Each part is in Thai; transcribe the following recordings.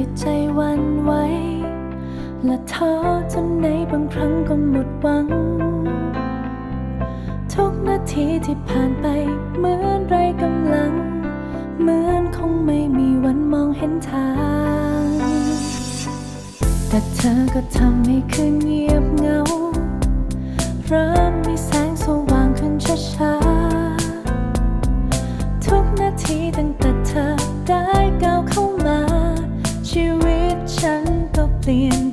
ที่ใจวันไหวและท้อจนในบางครั้งก็หมดหวัง ทุกนาทีที่ผ่านไปเหมือนไรกำลัง เหมือนคงไม่มีวันมองเห็นทาง แต่เธอก็ทำให้คืนเงียบเงา เริ่มมีแสงสว่างขึ้นช้าๆ ทุกนาทีตั้งแต่เธอได้ก้าวเข้า ชีวิตฉันก็เปลี่ยน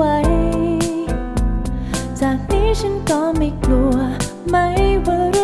วจากนี้ฉันก็ไม่กลัวไม่ว่า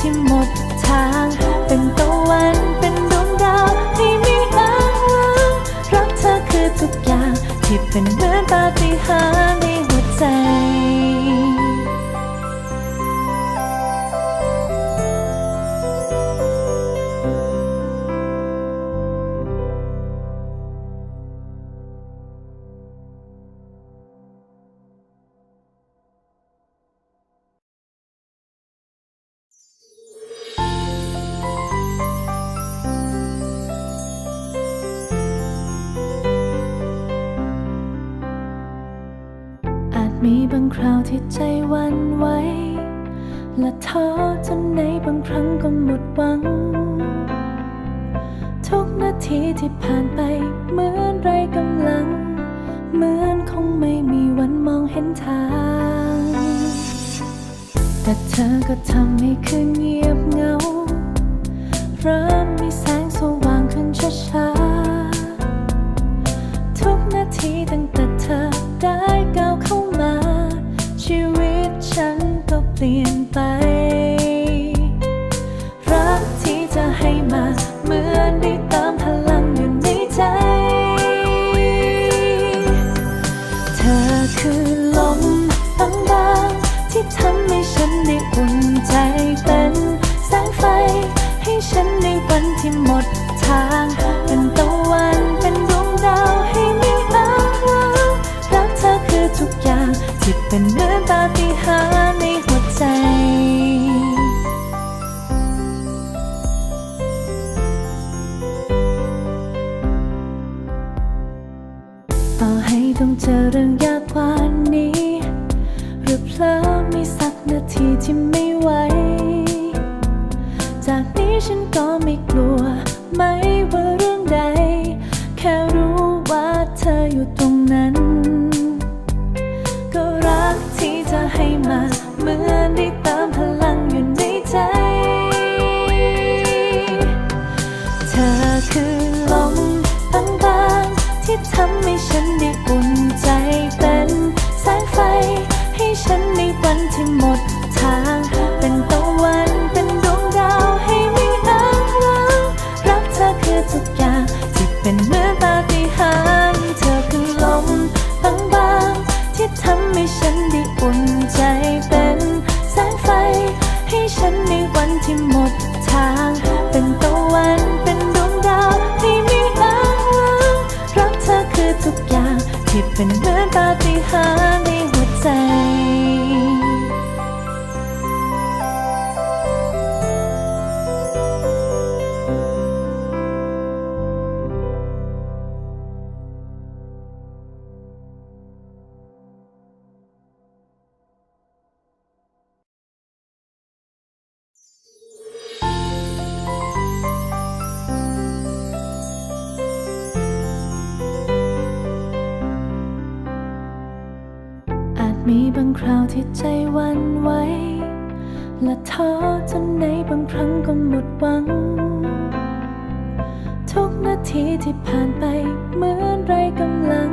ที่หมดทาง เป็นตะวันเป็นดวงดาวที่มีอ้างว้างรักเธอคือทุกอย่างที่เป็นเหมือนปาฏิหาริย์ในหัวใจ ดหวัง ทุกนาทีที่ผ่านไปเหมือนไรกำลัง เหมือนคงไม่มีวันมองเห็นทาง แต่เธอก็ทำให้คืนเงียบเงา เริ่มมีแสงสว่างขึ้นช้าช้าทุกนาทีตั้งแต่เธอได้ก้าวเข้ามา ชีวิตฉันก็เปลี่ยน คือลมบางๆที่ทำให้ฉันได้อุ่ ที่ใจวันไหวและท้อจนในบางครั้งก็หมดหวัง ทุกนาทีที่ผ่านไปเหมือนไรกำลัง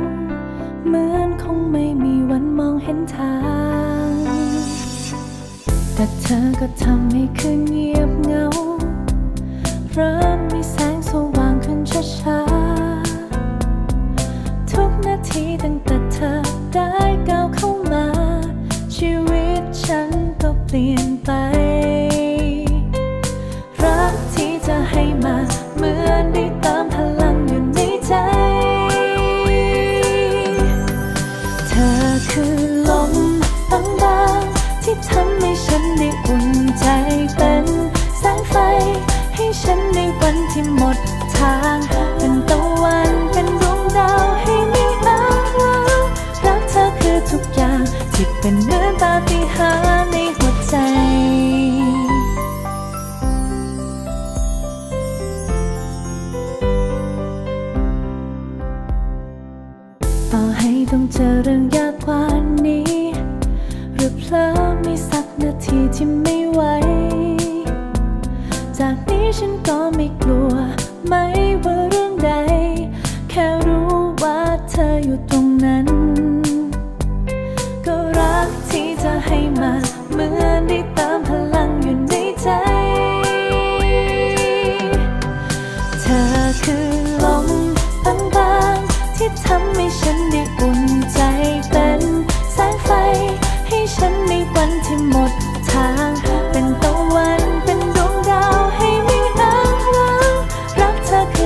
เหมือนคงไม่มีวันมองเห็นทาง แต่เธอก็ทำให้คืนเงียบเหงา เริ่มมีแสงสว่างขึ้นช้าๆ่ต้องเจอเรื่องยากกว่านี้ หรือเพลอมีสักนาทีที่ไม่ไหว จากนี้ฉันก็ไม่กลัวไม่ว่า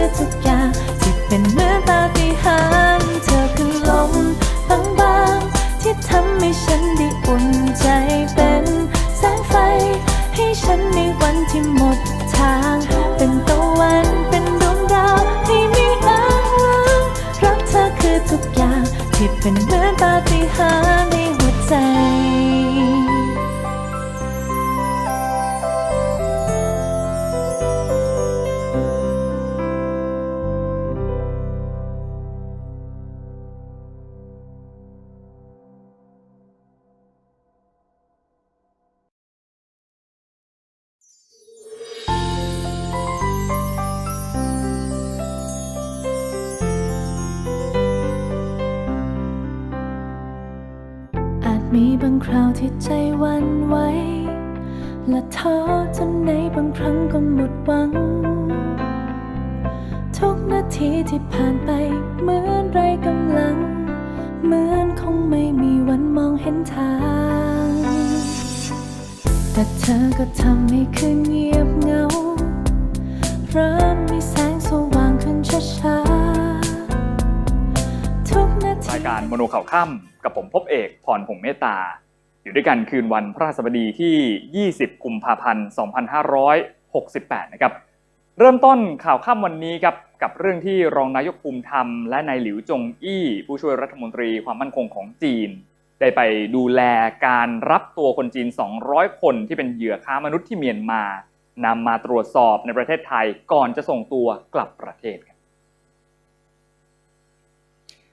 อคือทุกอย่างที่เป็นเหมือนปาฏิหาริย์เธอคือลมบางๆที่ทำให้ฉันได้อุ่นใจเป็นแสงไฟ ให้ฉันในวันที่หมดทาง เป็นตะวันเป็นดวงดาวให้มีอ้างว้างรักเธอคือทุกอย่างที่เป็นเหมือนปาฏิหาริย์ในหัวใจ บางคราวที่ใจวันไหวและท้อจนในบางครั้งก็หมดหวัง ทุกนาทีที่ผ่านไปเหมือนไรกำลัง เหมือนคงไม่มีวันมองเห็นทาง แต่เธอก็ทำให้คืนเงียบเหงาเริ่ม การโมโนข่าวค่ำกับผมพบเอกพรพงเมตตา อยู่ด้วยกันคืนวันพระสบดีที่ 20 กุมภาพันธ์ 2568 นะครับ เริ่มต้นข่าวค่ำวันนี้ครับกับเรื่องที่รองนายกภูมิธรรม และนายหลิวจงอี้ ผู้ช่วยรัฐมนตรีความมั่นคงของจีน ได้ไปดูแลการรับตัวคนจีน 200 คนที่เป็นเหยื่อค้ามนุษย์ที่เมียนมานำมาตรวจสอบในประเทศไทยก่อนจะส่งตัวกลับประเทศ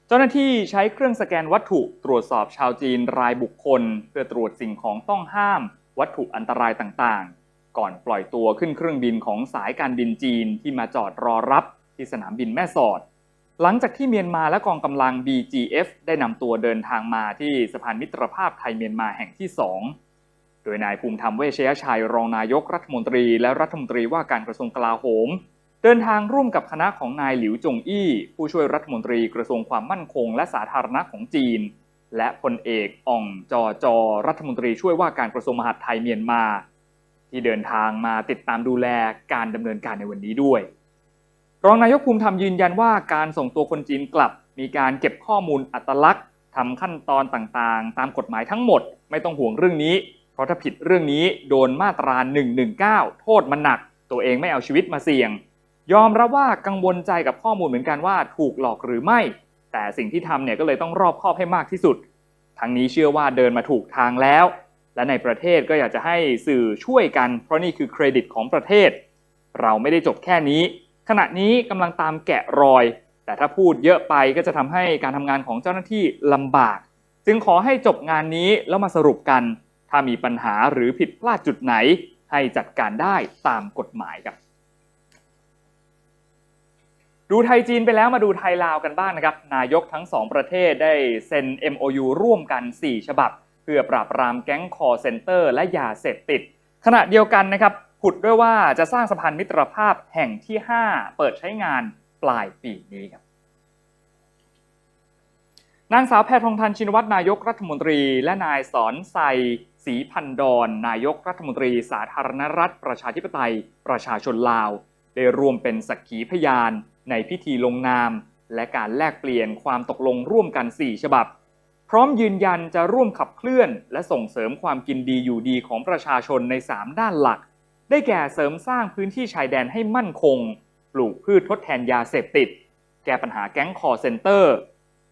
เจ้าหน้าที่ใช้เครื่องสแกนวัตถุตรวจสอบชาวจีนรายบุคคล เพื่อตรวจสิ่งของต้องห้าม วัตถุอันตรายต่างๆ ก่อนปล่อยตัวขึ้นเครื่องบินของสายการบินจีนที่มาจอดรอรับที่สนามบินแม่สอด หลังจากที่เมียนมาและกองกำลัง BGF ได้นำตัวเดินทางมาที่สะพานมิตรภาพไทยเมียนมาแห่งที่2โดยนายภูมิธรรมเวชยชัยรองนายกรัฐมนตรีและรัฐมนตรีว่าการกระทรวงกลาโหม เดินทางร่วมกับคณะของนายหลิวจงอี้ ผู้ช่วยรัฐมนตรีกระทรวงความมั่นคงและสาธารณะของจีน และพลเอกอ่องจอจอรัฐมนตรีช่วยว่าการกระทรวงมหาดไทยเมียนมา ที่เดินทางมาติดตามดูแลการดำเนินการในวันนี้ด้วยรองนายกภูมิธรรมยืนยันว่าการส่งตัวคนจีนกลับ มีการเก็บข้อมูลอัตลักษณ์ทำขั้นตอนต่างๆ ตามกฎหมายทั้งหมด ไม่ต้องห่วงเรื่องนี้ เพราะถ้าผิดเรื่องนี้โดนมาตรา 119 โทษมันหนัก ตัวเองไม่เอาชีวิตมาเสี่ยง ยอมรับว่ากังวลใจกับข้อมูลเหมือนกันว่าถูกหลอกหรือไม่ แต่สิ่งที่ทำเนี่ยก็เลยต้องรอบคอบให้มากที่สุด ทั้งนี้เชื่อว่าเดินมาถูกทางแล้ว และในประเทศก็อยากจะให้สื่อช่วยกัน เพราะนี่คือเครดิตของประเทศ เราไม่ได้จบแค่นี้ ขณะนี้กำลังตามแกะรอย แต่ถ้าพูดเยอะไปก็จะทำให้การทำงานของเจ้าหน้าที่ลำบาก จึงขอให้จบงานนี้แล้วมาสรุปกัน ถ้ามีปัญหาหรือผิดพลาดจุดไหน ให้จัดการได้ตามกฎหมายครับ ดูไทยจีนไปแล้วมาดูไทยลาวกันบ้างนะครับ นายกทั้งสองประเทศได้เซ็น MOU ร่วมกัน 4 ฉบับ เพื่อปราบปรามแก๊งคอร์เซนเตอร์และยาเสพติด ขณะเดียวกันนะครับผุดด้วยว่าจะสร้างสะพานมิตรภาพแห่งที่ 5 เปิดใช้งานปลายปีนี้ครับนางสาวแพทองทานชินวัตรนายกรัฐมนตรี และนายสอนไซศรีพันดอนนายกรัฐมนตรี สาธารณรัฐ ประชาธิปไตย ประชาชนลาว ได้รวมเป็นสักขีพยาน ในพิธีลงนาม และการแลกเปลี่ยนความตกลงร่วมกัน 4 ฉบับ พร้อมยืนยันจะร่วมขับเคลื่อน และส่งเสริมความกินดีอยู่ดีของประชาชนใน 3 ด้านหลัก ได้แก่เสริมสร้างพื้นที่ชายแดนให้มั่นคง ปลูกพืชทดแทนยาเสพติด แก้ปัญหาแก๊งคอเซ็นเตอร์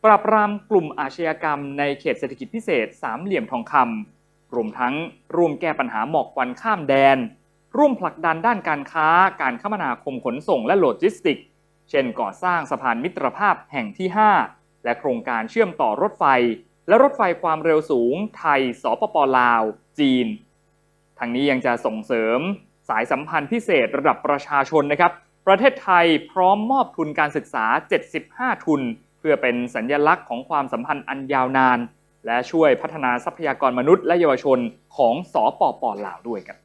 ปราบปรามกลุ่มอาชญากรรมในเขตเศรษฐกิจพิเศษสามเหลี่ยมทองคำรวมทั้งร่วมแก้ปัญหาหมอกควันข้ามแดน ร่วมผลักดันด้านการค้า การคมนาคมขนส่งและโลจิสติกส์ เช่นก่อสร้างสะพานมิตรภาพแห่งที่ 5 และโครงการเชื่อมต่อรถไฟ และรถไฟความเร็วสูง ไทย สปปลาว จีน ทางนี้ยังจะส่งเสริมสายสัมพันธ์พิเศษระดับประชาชนนะครับ ประเทศไทยพร้อมมอบทุนการศึกษา 75 ทุน เพื่อเป็นสัญญลักษณ์ของความสัมพันธ์อันยาวนาน และช่วยพัฒนาทรัพยากรมนุษย์และเยาวชนของสปปลาวด้วยครับ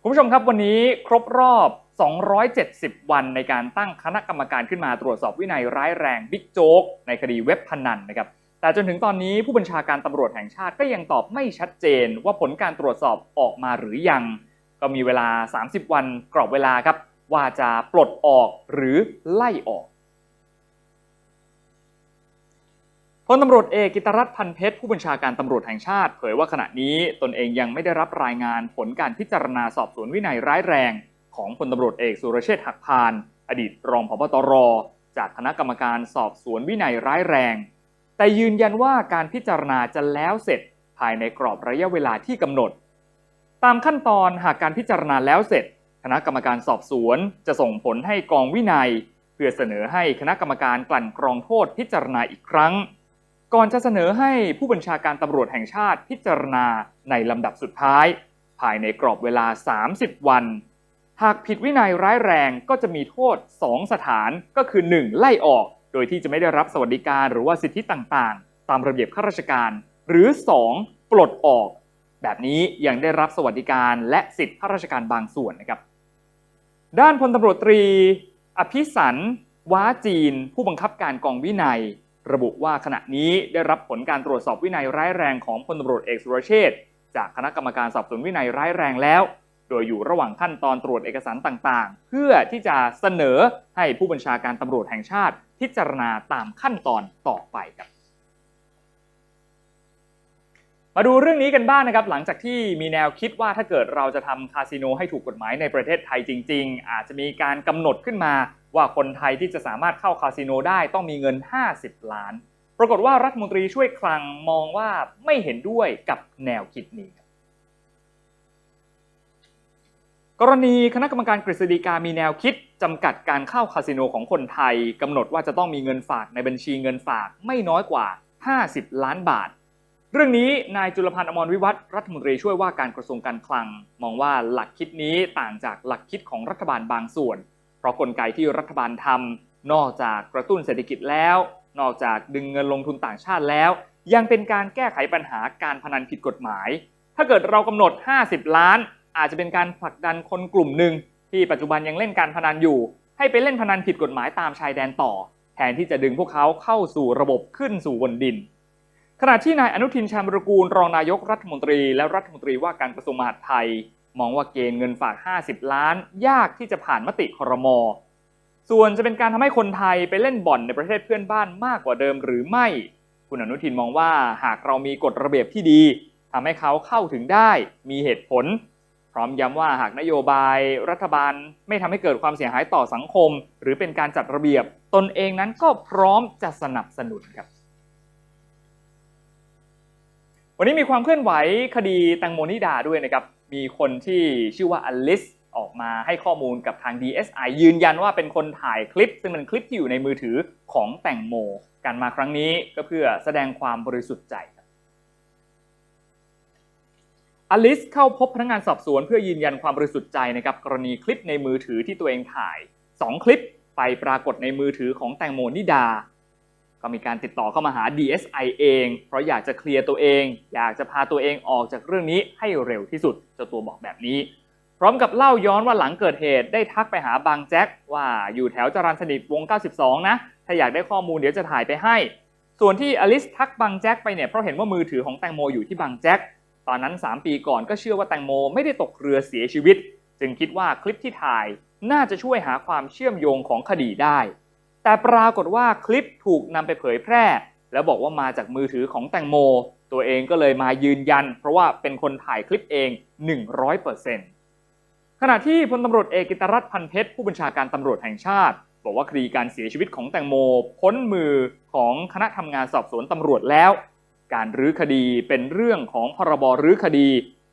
คุณผู้ชมครับวันนี้ครบรอบ 270 วันในการตั้งคณะกรรมการขึ้นมาตรวจสอบวินัยร้ายแรงบิ๊กโจ๊กในคดีเว็บพนันนะครับ แต่จนถึงตอนนี้ผู้บัญชาการตำรวจแห่งชาติก็ยังตอบไม่ชัดเจนว่าผลการตรวจสอบออกมาหรือยัง ก็มีเวลา 30 วันกรอบเวลาครับ ว่าจะปลดออกหรือไล่ออกพลตำรวจเอกกิตรัตน์พันเพชรผู้บัญชาการตำรวจแห่งชาติเผยว่าขณะนี้ตนเองยังไม่ได้รับรายงานผลการพิจารณาสอบสวนวินัยร้ายแรง ของพลตำรวจเอกสุรเชษฐ์หักพาน อดีตรองผบตร จากคณะกรรมการสอบสวนวินัยร้ายแรง แต่ยืนยันว่าการพิจารณาจะแล้วเสร็จภายในกรอบระยะเวลาที่กำหนด ตามขั้นตอนหากการพิจารณาแล้วเสร็จ คณะกรรมการสอบสวนจะส่งผลให้กองวินัย เพื่อเสนอให้คณะกรรมการกลั่นกรองโทษพิจารณาอีกครั้ง ก่อนจะเสนอให้ผู้บัญชาการตำรวจแห่งชาติพิจารณาในลำดับสุดท้าย ภายในกรอบเวลา 30 วัน หากผิดวินัยร้ายแรงก็จะมีโทษ 2 สถานก็คือ 1. ไล่ออก โดยที่จะไม่ได้รับสวัสดิการหรือว่าสิทธิต่างๆ ตามระเบียบข้าราชการ หรือ 2. ปลดออก แบบนี้ยังได้รับสวัสดิการและสิทธิข้าราชการบางส่วนนะครับ ด้านพลตำรวจตรี อภิสันว้าจีน ผู้บังคับการกองวินัย ระบุว่าขณะนี้ได้รับผลการตรวจสอบวินัยร้ายแรงของพลตำรวจเอกสุรเชษฐ์จากคณะกรรมการสอบสวนวินัยร้ายแรงแล้ว โดยอยู่ระหว่างขั้นตอนตรวจเอกสารต่างๆ เพื่อที่จะเสนอให้ผู้บัญชาการตำรวจแห่งชาติ พิจารณาตามขั้นตอนต่อไปครับมาดูเรื่องนี้กันบ้างนะครับหลังจากที่มีแนวคิดว่าถ้าเกิดเราจะทำคาสิโนให้ถูกกฎหมายในประเทศไทยจริง ๆ อาจจะมีการกำหนดขึ้นมาว่าคนไทยที่จะสามารถเข้าคาสิโนได้ต้องมีเงิน 50 ล้าน ปรากฏว่ารัฐมนตรีช่วยคลังมองว่าไม่เห็นด้วยกับแนวคิดนี้ครับ กรณีคณะกรรมการกฤษฎีกามีแนวคิดจำกัดการเข้าคาสิโนของคนไทยกำหนดว่าจะต้องมีเงินฝากในบัญชีเงินฝากไม่น้อยกว่า 50 ล้านบาท เรื่องนี้นายจุลพันธ์อมรวิวัฒรัฐมนตรีช่วยว่าการกระทรวงการคลัง มองว่าหลักคิดนี้ต่างจากหลักคิดของรัฐบาลบางส่วน เพราะกลไกที่รัฐบาลทำนอกจากกระตุ้นเศรษฐกิจแล้ว นอกจากดึงเงินลงทุนต่างชาติแล้ว ยังเป็นการแก้ไขปัญหาการพนันผิดกฎหมาย ถ้าเกิดเรากำหนด 50 ล้าน อาจจะเป็นการผลักดันคนกลุ่มหนึ่งที่ปัจจุบันยังเล่นการพนันอยู่ ให้ไปเล่นพนันผิดกฎหมายตามชายแดนต่อ แทนที่จะดึงพวกเขาเข้าสู่ระบบขึ้นสู่บนดิน ขณะที่นายอนุทินชาญวรกูลรองนายกรัฐมนตรี และรัฐมนตรีว่าการกระทรวงมหาดไทย มองว่าเกณฑ์เงินฝาก 50 ล้าน ยากที่จะผ่านมติครมส่วนจะเป็นการทำให้คนไทยไปเล่นบ่อนในประเทศเพื่อนบ้านมากกว่าเดิมหรือไม่ คุณอนุทินมองว่าหากเรามีกฎระเบียบที่ดีทำให้เขาเข้าถึงได้ มีเหตุผล ร้อมย้ำว่าหากนโยบายรัฐบาลไม่ทำให้เกิดความเสียหายต่อสังคม หรือเป็นการจัดระเบียบ ตนเองนั้นก็พร้อมจะสนับสนุนครับ วันนี้มีความเคลื่อนไหวคดีแตงโมนิดาด้วยนะครับ มีคนที่ชื่อว่าอลิสออกมาให้ข้อมูลกับทาง DSI ยืนยันว่าเป็นคนถ่ายคลิป ซึ่งเป็นคลิปที่อยู่ในมือถือของแตงโม การมาครั้งนี้ก็เพื่อแสดงความบริสุทธิ์ใจ อลิสเข้าพบพนักงานสอบสวนเพื่อยืนยันความบริสุทธิ์ใจนะครับกรณีคลิปในมือถือที่ตัวเองถ่าย 2 คลิปไปปรากฏในมือถือของแตงโมนิดา ก็มีการติดต่อเข้ามาหา DSI เอง เพราะอยากจะเคลียร์ตัวเอง อยากจะพาตัวเองออกจากเรื่องนี้ให้เร็วที่สุดเจ้าตัวบอกแบบนี้ พร้อมกับเล่าย้อนว่าหลังเกิดเหตุได้ทักไปหาบางแจ็คว่าอยู่แถวจรัญสนิทวง 92 นะ ถ้าอยากได้ข้อมูลเดี๋ยวจะถ่ายไปให้ ส่วนที่อลิสทักบางแจ็คไปเนี่ยเพราะเห็นว่ามือถือของแตงโมอยู่ที่บางแจ็ค ตอนนั้น 3 ปีก่อนก็เชื่อว่าแตงโมไม่ได้ตกเรือเสียชีวิต จึงคิดว่าคลิปที่ถ่ายน่าจะช่วยหาความเชื่อมโยงของคดีได้ แต่ปรากฏว่าคลิปถูกนำไปเผยแพร่ แล้วบอกว่ามาจากมือถือของแตงโม ตัวเองก็เลยมายืนยัน เพราะว่าเป็นคนถ่ายคลิปเอง 100%ขณะที่พลตำรวจเอกกิตรัตน์พันเพชรผู้บัญชาการตำรวจแห่งชาติ บอกว่าคดีการเสียชีวิตของแตงโม พ้นมือของคณะทำงานสอบสวนตำรวจแล้ว การรื้อคดีเป็นเรื่องของพรบรื้อคดี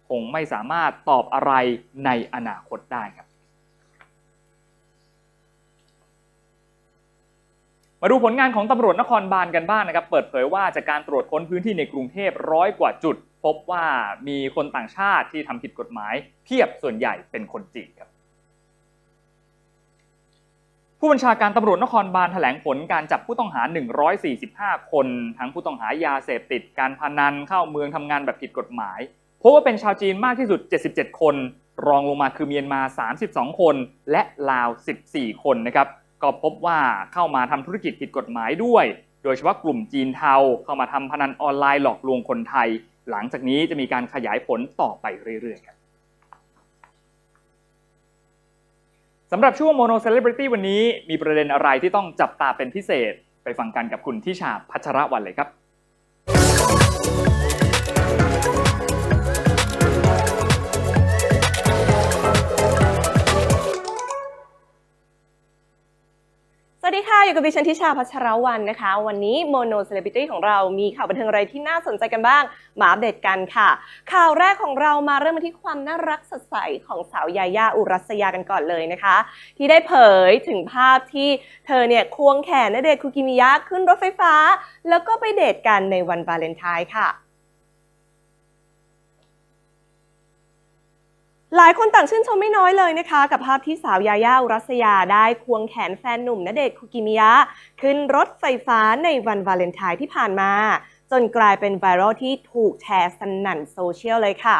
คงไม่สามารถตอบอะไรในอนาคตได้ครับ มาดูผลงานของตำรวจนครบาลกันบ้างนะครับ เปิดเผยว่าจากการตรวจค้นพื้นที่ในกรุงเทพร้อยกว่าจุด พบว่ามีคนต่างชาติที่ทำผิดกฎหมาย เพียบส่วนใหญ่เป็นคนจีนครับ ผู้บัญชาการตำรวจนครบาลแถลงผลการจับผู้ต้องหา 145 คน ทั้งผู้ต้องหายาเสพติด การพนันเข้าเมืองทำงานแบบผิดกฎหมายพบว่าเป็นชาวจีนมากที่สุด 77 คน รองลงมาคือเมียนมา 32 คน และลาว 14 คนนะครับ ก็พบว่าเข้ามาทำธุรกิจผิดกฎหมายด้วย โดยเฉพาะกลุ่มจีนเทาเข้ามาทำพนันออนไลน์หลอกลวงคนไทย หลังจากนี้จะมีการขยายผลต่อไปเรื่อยๆครับ สำหรับช่วงโมโนเซเลบริตี้วันนี้มีประเด็นอะไรที่ต้องจับตาเป็นพิเศษ ไปฟังกันกับคุณทิชาพัชรวันเลยครับ สวัสดีค่ะ อยู่กับดิฉันทิชาพัชรวันนะคะ วันนี้โมโนเซเลบริตี้ของเรามีข่าวบันเทิงอะไรที่น่าสนใจกันบ้าง มาอัปเดตกันค่ะ ข่าวแรกของเรามาเริ่มกันที่ความน่ารักสดใสของสาวยายาอุรัสยากันก่อนเลยนะคะ ที่ได้เผยถึงภาพที่เธอเนี่ยควงแขนณเดชคุกิมิยะขึ้นรถไฟฟ้า แล้วก็ไปเดทกันในวันวาเลนไทน์ค่ะ หลายคนต่างชื่นชมไม่น้อยเลยนะคะ กับภาพที่สาวยายาอุรัสยาได้ควงแขนแฟนหนุ่มณเดชน์คุกิมิยะ ขึ้นรถไฟฟ้าในวันวาเลนไทน์ที่ผ่านมา จนกลายเป็นไวรัลที่ถูกแชร์สนั่นโซเชียลเลยค่ะ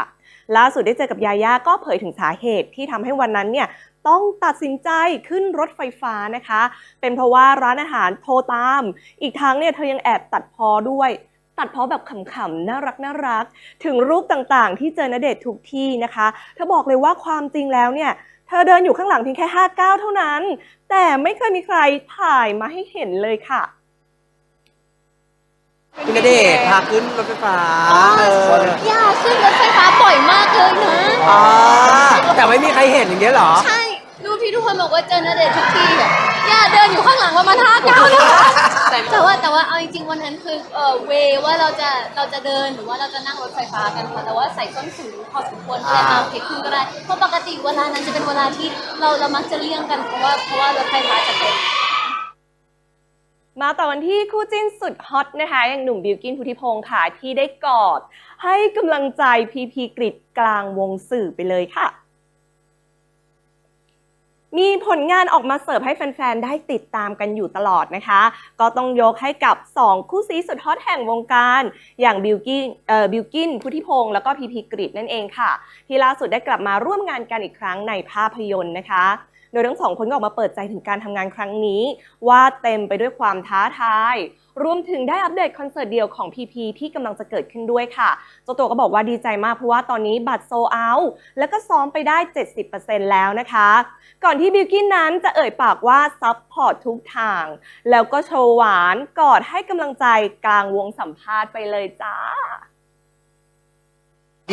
ล่าสุดได้เจอกับยายาก็เผยถึงสาเหตุที่ทำให้วันนั้นเนี่ยต้องตัดสินใจขึ้นรถไฟฟ้านะคะ เป็นเพราะว่าร้านอาหารโทรตาม อีกทั้งเนี่ยเธอยังแอบตัดพอด้วย ตัดเพอแบบขำๆน่ารักน่ารัก ถึงรูปต่างๆ ที่เจอณเดชน์ทุกที่นะคะเธอบอกเลยว่าความจริงแล้วเนี่ยเธอเดินอยู่ข้างหลังเพียงแค่5ก้าวเท่านั้น แต่ไม่เคยมีใครถ่ายมาให้เห็นเลยค่ะ คุณณเดชน์พาขึ้นรถไฟฟ้าอ๋อเอออย่าขึ้นรถไฟฟ้าบ่อยมากเลยนะ อ๋อแต่ไม่มีใครเห็นอย่างเงี้ยเหรอ ใช่ รูปที่ทุกคนบอกว่าเจอณเดชน์ทุกที่อะ อย่าเดินอยู่ข้างหลังประมาณห้าเก้าวนะคะแต่ว่าแต่ว่าเอาจริงๆวันนั้นคือเออเวว่าเราจะเราจะเดินหรือว่าเราจะนั่งรถไฟฟ้ากันค่ะแต่ว่าใส่ส้นสูงพอสมควรก็เลยเอาโอเคขึ้นก็ได้เพราะปกติเวลานั้นจะเป็นเวลาที่เราเรามักจะเลี่ยงกันเพราะว่าเพราะว่ารถไฟฟ้าจะเต็ม มาต่อกันที่คู่จิ้นสุดฮอตนะคะ อย่างหนุ่มบิวกินพุทธิพงศ์ค่ะที่ได้กอด ให้กำลังใจพีพีกริดกลางวงสื่อไปเลยค่ะ มีผลงานออกมาเสิร์ฟให้แฟน ๆ ได้ติดตามกันอยู่ตลอดนะคะ ก็ต้องยกให้กับ 2 คู่ซีสุดฮอตแห่งวงการ อย่างบิวกินเอ่อบิวกินพุทธิพงศ์แล้วก็พีพีกริดนั่นเองค่ะ ที่ล่าสุดได้กลับมาร่วมงานกันอีกครั้งในภาพยนตร์นะคะ โดยทั้งสองคนก็ออกมาเปิดใจถึงการทำงานครั้งนี้ ว่าเต็มไปด้วยความท้าทาย รวมถึงได้อัปเดตคอนเสิร์ตเดียวของ PP ที่กำลังจะเกิดขึ้นด้วยค่ะเจ้าตัวก็บอกว่าดีใจมากเพราะว่าตอนนี้บัตรโซเอาแล้วก็ซ้อมไปได้ 70%แล้วนะคะ ก่อนที่บิวกินนั้นจะเอ่ยปากว่าซับพอร์ตทุกทาง แล้วก็โชว์หวานกอดให้กำลังใจกลางวงสัมภาษณ์ไปเลยจ้า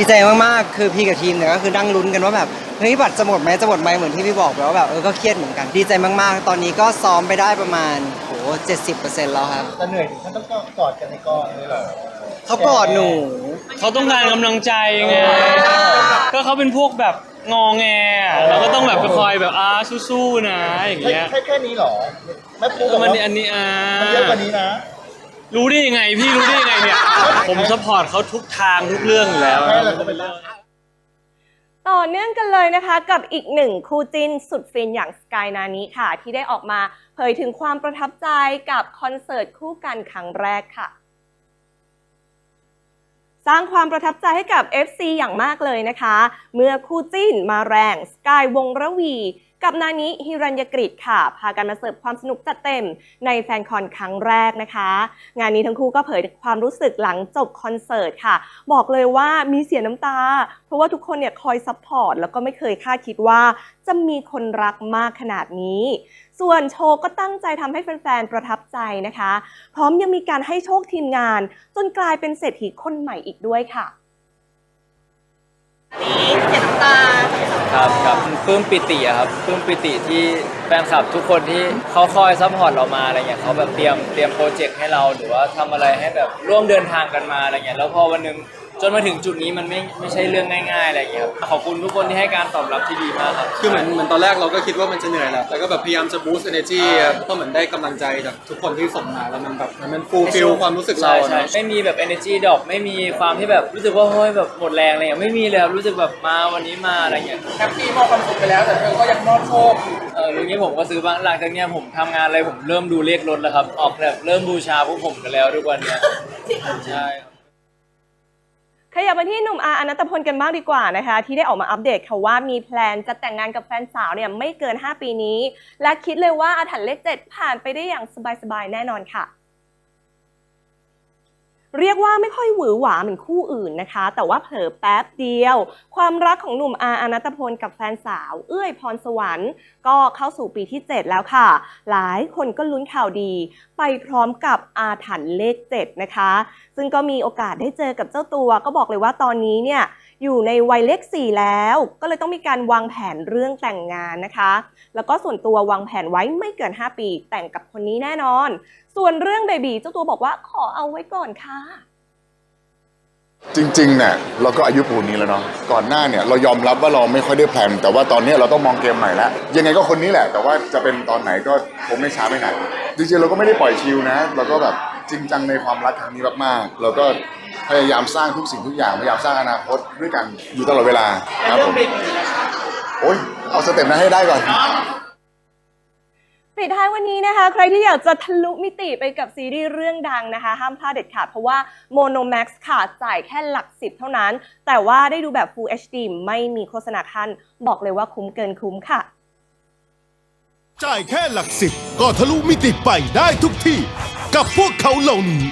ดีใจมากๆ คือพี่กับทีมเนี่ยก็คือนั่งลุ้นกันว่าแบบเฮ้ยบัตรจะหมดไหมจะหมดไหมเหมือนที่พี่บอกไปว่าแบบเออก็เครียดเหมือนกัน ดีใจมากๆ ตอนนี้ก็ซ้อมไปได้ประมาณโห70%แล้วครับจะเหนื่อยถึงขั้นต้องกอดกันในกองเลยเหรอเขากอดหนู เขาต้องการกำลังใจไงก็เขาเป็นพวกแบบงอแงอะเราก็ต้องแบบไปคอยแบบอ่าสู้ๆนะอย่างแค่เงี้ยแค่แค่นี้เหรอแม่ปูเอบอกอมันว่าอันนี้อ่ามันเยอะกว่านี้นะ รู้ได้ยังไงพี่รู้ได้ยังไงเนี่ย ผมสปอร์ตเขาทุกทางทุกเรื่องอยู่แล้วให้เราก็เป็นเรื่อง ต่อเนื่องกันเลยนะคะกับอีกหนึ่งคู่จิ้นสุดฟินอย่างสกายนานี้ค่ะ ที่ได้ออกมาเผยถึงความประทับใจกับคอนเสิร์ตคู่กันครั้งแรกค่ะ สร้างความประทับใจให้กับ FC อย่างมากเลยนะคะ เมื่อคู่จิ้นมาแรงสกายวงระวี กับนานิฮิรัญญกฤษค่ะ พากันมาเสิร์ฟความสนุกจัดเต็มในแฟนคอนครั้งแรกนะคะ งานนี้ทั้งคู่ก็เผยความรู้สึกหลังจบคอนเสิร์ตค่ะ บอกเลยว่ามีเสียน้ำตา เพราะว่าทุกคนเนี่ยคอยซัพพอร์ตแล้วก็ไม่เคยคาดคิดว่าจะมีคนรักมากขนาดนี้ ส่วนโชว์ก็ตั้งใจทำให้แฟนๆ ประทับใจนะคะ พร้อมยังมีการให้โชคทีมงาน จนกลายเป็นเศรษฐีคนใหม่อีกด้วยค่ะ ครับกับปลื้มปิติอะครับปลื้มปิติที่แฟนคลับทุกคนที่เขาคอยซัพพอร์ตเรามาอะไรเงี้ยเขาแบบเตรียมเตรียมโปรเจกต์ให้เราหรือว่าทำอะไรให้แบบร่วมเดินทางกันมาอะไรเงี้ยแล้วพอวันหนึง จนมาถึงจุดนี้มันไม่ไม่ใช่เรื่องง่ายๆอะไรเงี้ยครับขอบคุณทุกคนที่ให้การตอบรับที่ดีมากครับ คือเหมือนเหมือนตอนแรกเราก็คิดว่ามันจะเหนื่อยแหละแต่ก็แบบพยายามจะ boost energy เพราะเหมือนได้กำลังใจจากทุกคนที่ส่งมาแล้วมันแบบมัน fulfill ความรู้สึกเราใช่อะใช่เนาะไม่มีแบบ energy ดรอปไม่มีความที่แบบรู้สึกว่าเฮ้ยแบบหมดแรงอะไรเงี้ยไม่มีเลยครับรู้สึกแบบมาวันนี้มาอะไรเงี้ย แฮปปี้มอบความสุขไปแล้วแต่เธอก็ยังมอบโชคเอออย่างนี้ผมก็ซื้อบ้างหลังจากเนี้ยผมทำงานอะไรผมเริ่มดูเลขรถแล้วครับ ออกแบบเริ่มบูชาพวกผมกันแล้วทุกวันเนี้ย ใช่ ขยับมาที่หนุ่มอาอนัตพลกันบ้างดีกว่านะคะ ที่ได้ออกมาอัปเดตค่ะว่ามีแพลนจะแต่งงานกับแฟนสาวเนี่ยไม่เกิน 5 ปีนี้ และคิดเลยว่าอาถรรพ์เลขเจ็ดผ่านไปได้อย่างสบายๆแน่นอนค่ะ เรียกว่าไม่ค่อยหวือหวาเหมือนคู่อื่นนะคะ แต่ว่าเผลอแป๊บเดียว ความรักของหนุ่มอาอนัตพลกับแฟนสาว เอื้อยพรสวรรค์ ก็เข้าสู่ปีที่ 7 แล้วค่ะ หลายคนก็ลุ้นข่าวดี ไปพร้อมกับอาถรรพ์เลข 7 นะคะ ซึ่งก็มีโอกาสได้เจอกับเจ้าตัว ก็บอกเลยว่าตอนนี้เนี่ย อยู่ในวัยเลข4แล้ว ก็เลยต้องมีการวางแผนเรื่องแต่งงานนะคะ แล้วก็ส่วนตัววางแผนไว้ไม่เกิน 5 ปี แต่งกับคนนี้แน่นอน ส่วนเรื่องเบบีเจ้าตัวบอกว่าขอเอาไว้ก่อนค่ะ จริงๆเนี่ยเราก็อายุปูนนี้แล้วเนาะก่อนหน้าเนี่ยเรายอมรับว่าเราไม่ค่อยได้แพลนแต่ว่าตอนนี้เราต้องมองเกมใหม่แล้วยังไงก็คนนี้แหละ แต่ว่าจะเป็นตอนไหนก็คงไม่ช้าไม่นานจริงๆเราก็ไม่ได้ปล่อยชิลนะ เราก็แบบจริงจังในความรักครั้งนี้มากๆเราก็ พยายามสร้างทุกสิ่งทุกอย่างพยายามสร้างอนาคตด้วยกันอยู่ตลอดเวลาครับผมโอ้ยเอาสเต็ปนั้นให้ได้ก่อนปิดท้ายวันนี้นะคะ ใครที่อยากจะทะลุมิติไปกับซีรีส์เรื่องดังนะคะ ห้ามพลาดเด็ดขาดเพราะว่า Monomax ค่ะจ่ายแค่หลักสิบเท่านั้น แต่ว่าได้ดูแบบ Full HD ไม่มีโฆษณาคันบอกเลยว่าคุ้มเกินคุ้มค่ะ จ่ายแค่หลักสิบก็ทะลุมิติไปได้ทุกที่ กับพวกเขาเหล่านี้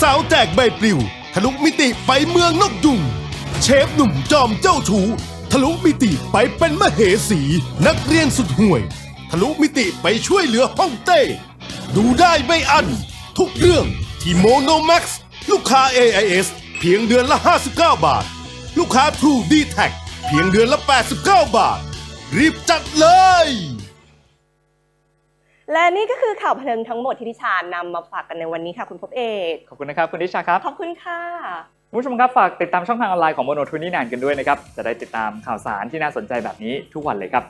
สาวแจกใบปลิว ทะลุมิติไปเมืองนกยุง เชฟหนุ่มจอมเจ้าชู้ทะลุมิติไปเป็นมเหสี นักเรียนสุดห่วย ทะลุมิติไปช่วยเหลือห้องเต้ ดูได้ไม่อัน ทุกเรื่องที่โมโนแม็กซ์ลูกค้า AIS เพียงเดือนละ 59 บาท ลูกค้า True d t a c เพียงเดือนละ 89 บาท รีบจัดเลย และนี่ก็คือข่าวเพลิงทั้งหมดที่ดิชานำมาฝากกันในวันนี้ค่ะ คุณพบเอกขอบคุณนะครับคุณนิชาครับ ขอบคุณค่ะคุณผู้ชมครับฝากติดตามช่องทางออนไลน์ของโมโนทูนี่นานกันด้วยนะครับ จะได้ติดตามข่าวสารที่น่าสนใจแบบนี้ทุกวันเลยครับ